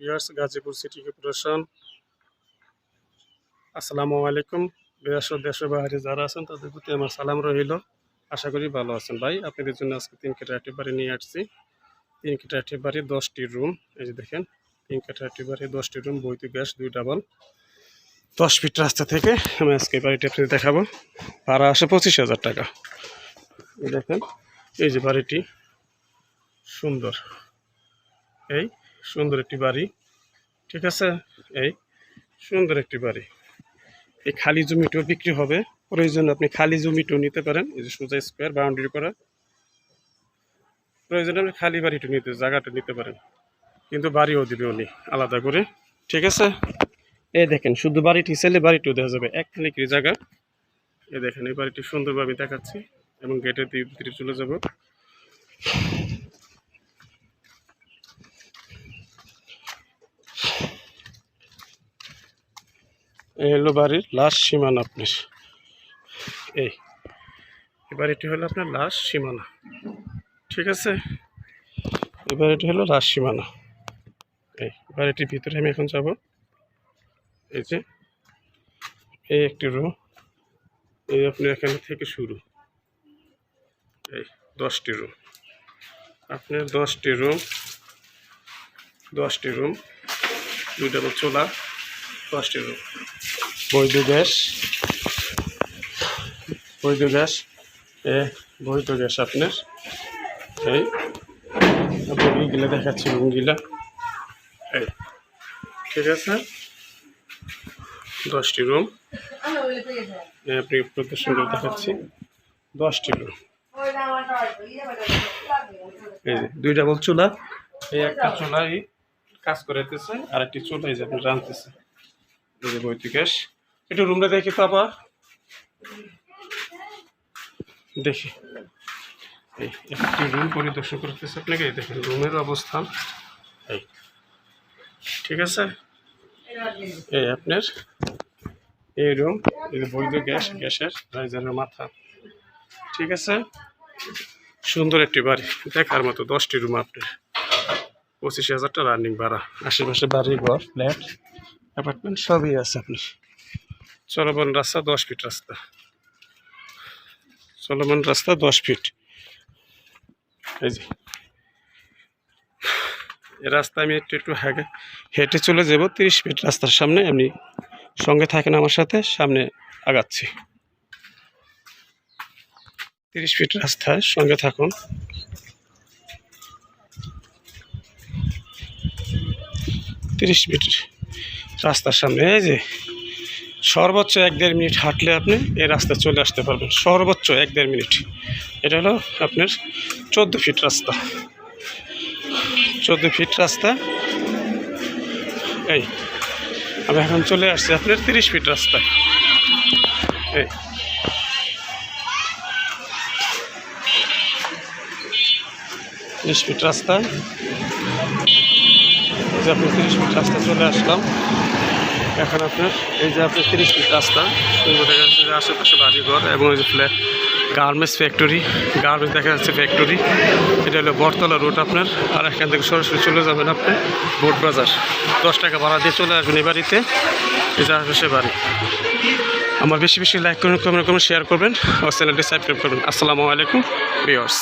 বিয়ার্স Gazipur city corporation. আসসালামু আলাইকুম। ও দেশের বাইরে যারা আছেন, তাদের প্রতি আমার সালাম রইল। আশা করি ভালো আছেন ভাই। আপনাদের জন্য আজকে তিন কেটে একটি বাড়ি নিয়ে আসছি। তিন কেটে একটি বাড়ি, দশটি রুম। এই যে দেখেন তিন কেটে একটি বাড়ি, দশটি রুম বইতে গ্যাস দুই ডাবল দশ ফিট রাস্তা থেকে আমি আজকে বাড়িটি আপনাদের দেখাবো। ভাড়া আসে পঁচিশ হাজার টাকা। দেখেন, এই যে বাড়িটি সুন্দর। এই সুন্দর একটি বাড়ি। ঠিক আছে? এই সুন্দর একটি বাড়ি। এই খালি জমিটাও বিক্রি হবে। প্রয়োজন আপনি খালি জমিটাও নিতে পারেন। এই যে সোজা স্কোয়ার বাউন্ডারি করা। প্রয়োজন আপনি খালি বাড়িটা নিতে, জায়গাটা নিতে পারেন। কিন্তু বাড়িও দিবে উনি, আলাদা করে। ঠিক আছে? এই দেখেন, শুধু বাড়িটি চাইলে বাড়িটিও দেওয়া যাবে। এক খানিকের জায়গা। এই দেখেন, এই বাড়িটি সুন্দরভাবে দেখাচ্ছি এবং গেটের ভিতরে চলে যাব। এই হলো বাড়ির লাস্ট সীমানা আপনার। এই এই বাড়িটি হলো আপনার লাস্ট সীমানা। ঠিক আছে? এই বাড়িটি হলো লাস্ট সীমানা। এই বাড়িটির ভিতরে আমি এখন যাব। এই যে, এই একটি রুম এই আপনি এখানে থেকে শুরু। এই, দশটি রুম আপনার দশটি রুম দশটি রুম দুইটা চোলা। দশটি রুম বৈধ গ্যাস। বৈধ গ্যাস। এ বৈধ গ্যাস আপনার। এই এইগুলো দেখাচ্ছি, রুমগুলা। এই, ঠিক আছে? দশটি রুম। আপনি প্রদর্শন করে দেখাচ্ছি। দশটি রুম। এই যে দুই ডাবল চুলা। এই একটা চুলা কাজ করাইতেছে আর একটি চুলা এই যে আপনি রাঁধতেছে। এই যে গ্যাস। একটু রুমটা দেখি তো আবার। দেখি। এই, একটি রুম পরিদর্শন করতেছে আপনাকে। দেখেন রুমের অবস্থান। এই, ঠিক আছে? এই আপনার, এই রুম এই বৈধ গ্যাস, গ্যাসের রাইজারের মাথা। ঠিক আছে? সুন্দর একটি বাড়ি। দেখার মতো দশটি রুম আপনার। পঁচিশ হাজারটা রানিং ভাড়া। আশেপাশে বাড়ি ঘর ফ্ল্যাট অ্যাপার্টমেন্ট সবই আছে আপনি চলমান রাস্তা দশ ফিট রাস্তা। চলমান রাস্তা দশ ফিট। এই যে। এই রাস্তা আমি একটু একটু হেঁটে হেঁটে চলে যাব তিরিশ ফিট রাস্তার সামনে। আপনি সঙ্গে থাকেন আমার সাথে সামনে আগাচ্ছি। তিরিশ ফিট রাস্তায় সঙ্গে থাকুন। তিরিশ ফিট রাস্তার সামনে, এই যে সর্বোচ্চ এক দেড় মিনিট হাঁটলে আপনি এই রাস্তায় চলে আসতে পারবেন। সর্বোচ্চ এক দেড় মিনিট। এটা হলো আপনার চোদ্দ ফিট রাস্তা। চোদ্দ ফিট রাস্তা। এই, আমি এখন চলে আসছি আপনার তিরিশ ফিট রাস্তায়। এই। তিরিশ ফিট রাস্তায়। এই যে আপনি তিরিশ ফিট রাস্তা চলে আসলাম। এখন আপনার এই যে আপনার তিরিশ ফিট রাস্তা আশেপাশে বাড়িঘর এবং এই যে ফ্ল্যাট গার্মেন্টস ফ্যাক্টরি গার্মেন্টস দেখা যাচ্ছে ফ্যাক্টরি এটা হলো বটতলা রোড আপনার। আর এখান থেকে সরাসরি চলে যাবেন আপনি বোট বাজার। দশ টাকা ভাড়া দিয়ে চলে আসবেন এই বাড়িতে, এই যে আশেপাশে বাড়ি। আমার বেশি বেশি লাইক করুন কমেন্ট করুন শেয়ার করবেন, আমার চ্যানেলটি সাবস্ক্রাইব করবেন। আসসালামু আলাইকুম ভিউয়ার্স